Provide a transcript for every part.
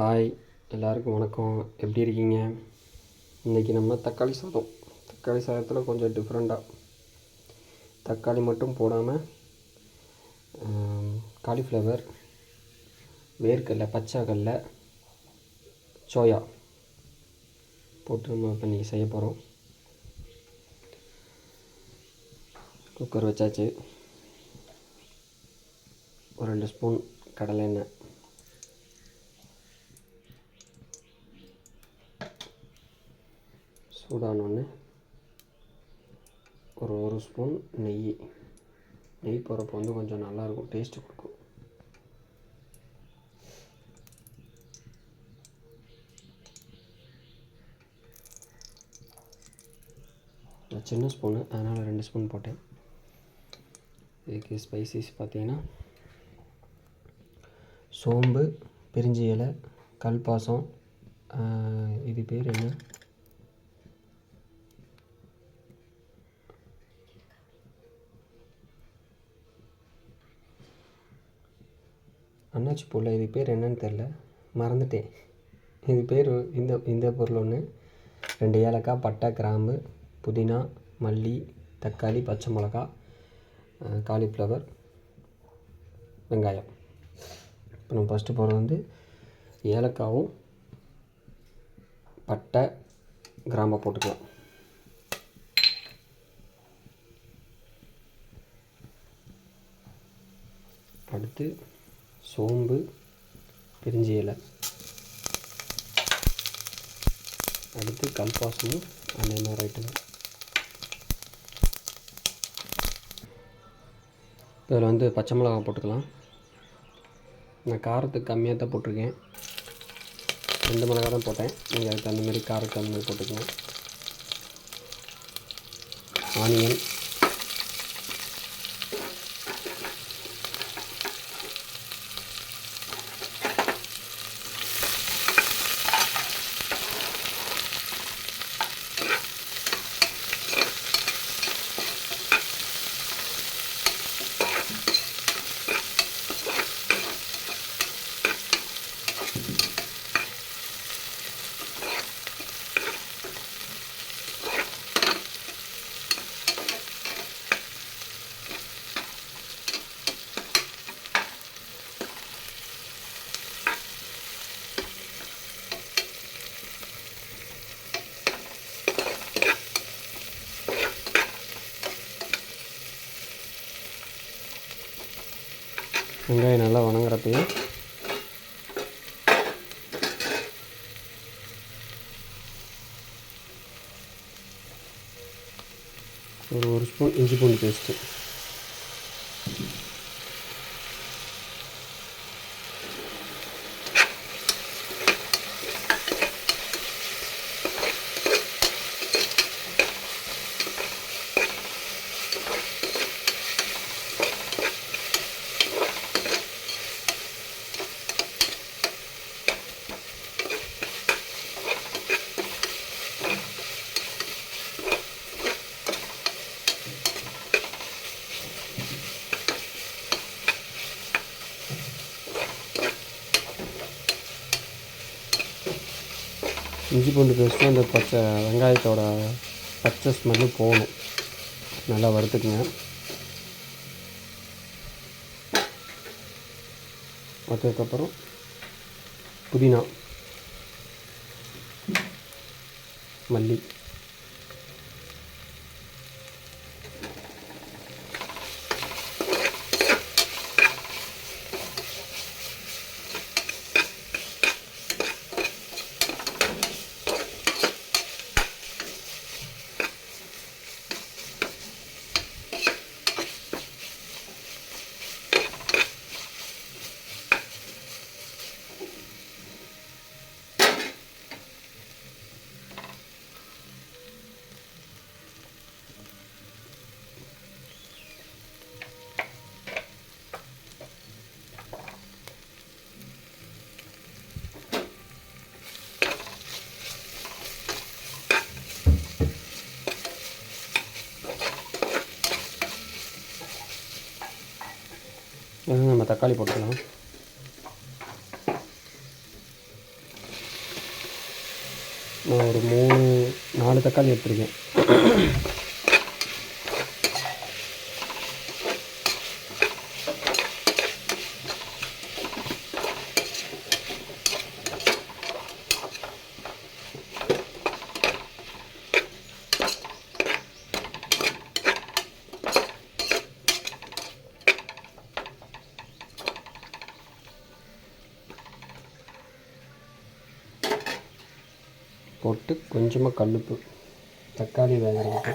Hi எல்லாருக்கும் வணக்கம். எப்படி இருக்கீங்க? இன்றைக்கி நம்ம தக்காளி சாதம். தக்காளி சாதத்தில் கொஞ்சம் டிஃப்ரெண்ட்டாக தக்காளி மட்டும் போடாமல் காலிஃப்ளவர் வேர்க்கடலை பச்சை கடலை சோயா போட்டு நம்ம இப்போ இன்றைக்கி செய்ய போகிறோம் குக்கர் வச்சாச்சு. ஒரு ரெண்டு ஸ்பூன் கடலை எண்ணெய். சூடானோடனே ஒரு ஒரு ஸ்பூன் நெய். நெய் போகிறப்ப வந்து கொஞ்சம் நல்லாயிருக்கும் டேஸ்ட்டு கொடுக்கும். நான் சின்ன ஸ்பூனு அதனால் ரெண்டு ஸ்பூன் போட்டேன். இதுக்கு ஸ்பைசிஸ் பார்த்தீங்கன்னா சோம்பு பிரிஞ்சி இலை கல்பாசம் இது பேர் என்ன? அண்ணாச்சி பொருள் இது பேர் என்னன்னு தெரில மறந்துட்டேன். இது பேர் இந்த இந்த பொருள் ஒன்று ரெண்டு ஏலக்காய் பட்டை கிராம்பு புதினா மல்லி தக்காளி பச்சை மிளகா காலிஃப்ளவர் வெங்காயம். இப்போ நம்ம ஃபஸ்ட்டு போகிறது வந்து ஏலக்காவும் பட்டை கிராம்பை போட்டுக்கலாம். அடுத்து சோம்பு பிரிஞ்சி இலை. அடுத்து கல்பாசமும் அதே மாதிரி ஐட்டம் இதில் வந்து பச்சை மிளகாய் போட்டுக்கலாம். நான் காரத்துக்கு கம்மியாக தான் போட்டிருக்கேன். ரெண்டு மிளகாய் தான் போட்டேன். நீங்கள் அதுக்கு அந்தமாரி காரத்துக்கு போட்டுக்கலாம். ஆனியன் வெங்காயம் நல்லா வணங்குறப்பையும் ஒரு ஒரு ஸ்பூன் இஞ்சி பூண்டு பேஸ்ட்டு. இஞ்சி பூண்டு பேஸ்ட்டு அந்த பச்சை வெங்காயத்தோட பச்சை ஸ்மெல்லு போகணும். நல்லா வறுத்துக்குங்க. வறுத்ததுக்கப்புறம் புதினா. மல்லி. நம்ம தக்காளி போட்டுக்கலாம். நான் ஒரு மூணு நாலு தக்காளி எடுத்துருக்கேன். போட்டு கொஞ்சமாக கல்லுப்பு. தக்காளி வேகிறதுக்கு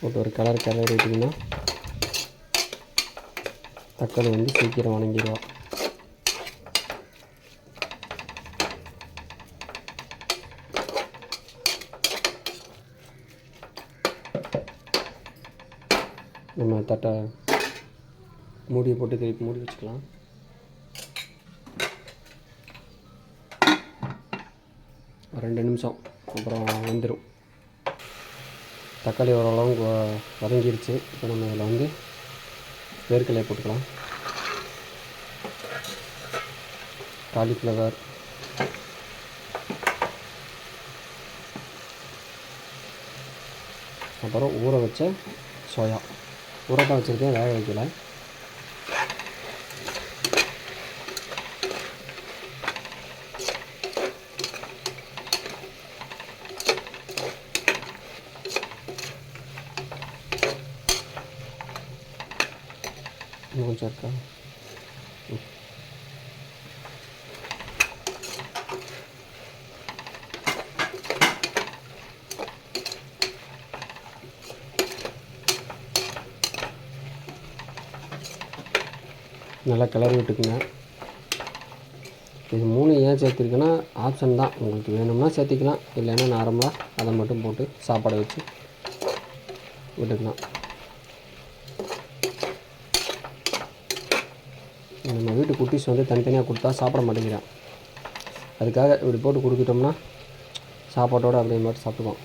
போட்டு ஒரு கலர் கலர் விட்டிங்கன்னா தக்காளி வந்து சீக்கிரம் வணங்கிடுவோம் நம்ம தட்டை மூடியை போட்டு திருப்பி மூடி வச்சுக்கலாம். ரெண்டு நிமிஷம் அப்புறம் வந்துடும் தக்காளி ஓரளவு வ- வதங்கிருச்சு. இப்போ நம்ம இதில் வந்து வேர்க்கலையை போட்டுக்கலாம். காலிஃப்ளவர். அப்புறம் ஊற வச்ச சோயா ஊற வச்சுருக்கேன் வேக வைக்கல கொஞ்சம் இருக்கா? நல்லா கிளறி விட்டுக்குங்க. இது மூணு ஏன் சேர்த்துருக்குன்னா ஆப்ஷன் தான். உங்களுக்கு வேணும்னா சேர்த்திக்கலாம் இல்லைன்னா நார்மலாக அதை மட்டும் போட்டு சாப்பாடை வச்சு விட்டுக்கலாம். நம்ம வீட்டு குட்டிஸ் வந்து தனித்தனியாக கொடுத்தா சாப்பிட மாட்டேங்கிறான். அதுக்காக இப்படி போட்டு கொடுத்துட்டோம்னா சாப்பாட்டோடு அப்படியே மாதிரி சாப்பிடுவோம்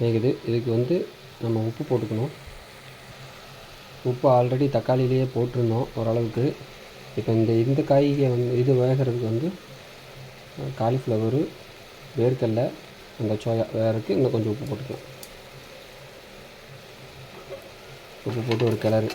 வேகுது. இதுக்கு வந்து நம்ம உப்பு போட்டுக்கணும். உப்பு ஆல்ரெடி தக்காளியிலேயே போட்டிருந்தோம் ஓரளவுக்கு. இப்போ இந்த இந்த காய்கறி வந்து இது வேகிறதுக்கு வந்து காலிஃப்ளவரு வேர்க்கடலை அந்த சோயா வேறதுக்கு இன்னும் கொஞ்சம் உப்பு போட்டுக்கலாம். உப்பு போட்டு ஒரு கிளறு.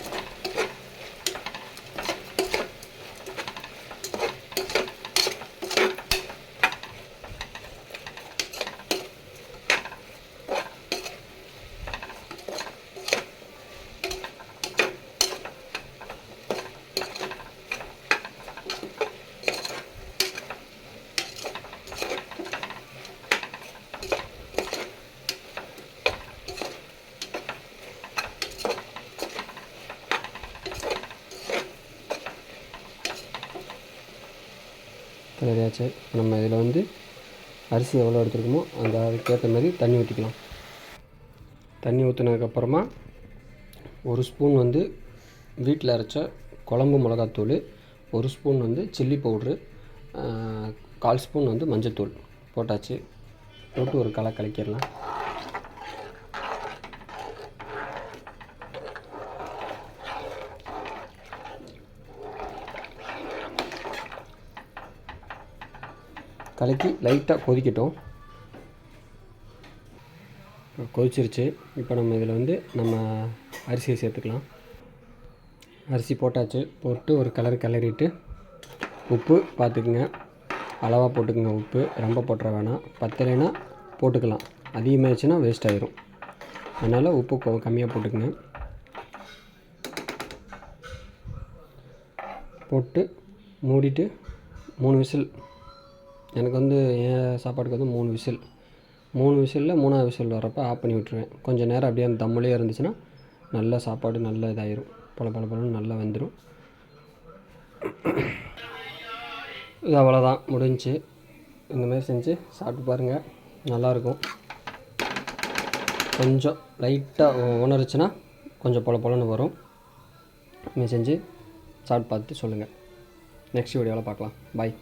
கிளறியாச்சு நம்ம இதில் வந்து அரிசி எவ்வளோ எடுத்துருக்கோமோ அந்த அதுக்கேற்ற மாதிரி தண்ணி ஊற்றிக்கலாம் தண்ணி ஊற்றினதுக்கப்புறமா ஒரு ஸ்பூன் வந்து வீட்டில் அரைச்ச குழம்பு மிளகாத்தூள் ஒரு ஸ்பூன் வந்து சில்லி பவுட்ரு கால் ஸ்பூன் வந்து மஞ்சள்தூள் போட்டாச்சு. போட்டு ஒரு களை கலக்கிடலாம். கலக்கி லைட்டாக கொதிக்கட்டும். கொதிச்சிருச்சு. இப்போ நம்ம இதில் வந்து நம்ம அரிசியை சேர்த்துக்கலாம். அரிசி போட்டாச்சு. போட்டு ஒரு கலர் கிளறிட்டு உப்பு பார்த்துக்குங்க. அளவாக போட்டுக்குங்க உப்பு. ரொம்ப போட்டுற வேணாம். பத்தலைன்னா போட்டுக்கலாம். அதிகமாகிடுச்சுன்னா வேஸ்ட் ஆயிரும். அதனால் உப்பு கொ- கம்மியாக போட்டுக்குங்க. போட்டு மூடிட்டு மூணு விசில் எனக்கு வந்து என் சாப்பாட்டுக்கு வந்து மூணு விசில். மூணு விசிலில் மூணாவது விசில் வரப்போ ஆஃப் பண்ணி விட்ருவேன் கொஞ்சம் நேரம் அப்படியே அந்த தம்முலே இருந்துச்சுன்னா நல்லா சாப்பாடு நல்லா இதாயிரும். பல பல பலன்னு நல்லா வந்துடும் இது அவ்வளோதான். முடிஞ்சு இந்தமாதிரி செஞ்சு சாப்பிட்டு பாருங்கள் நல்லாயிருக்கும். கொஞ்சம் லைட்டாக உணர்ச்சுன்னா கொஞ்சம் பொல பொலன்னு வரும். நீங்கள் செஞ்சு சாப்பிட்டு பார்த்துட்டு சொல்லுங்கள் நெக்ஸ்ட் வீடியோவில் பார்க்கலாம். பாய்.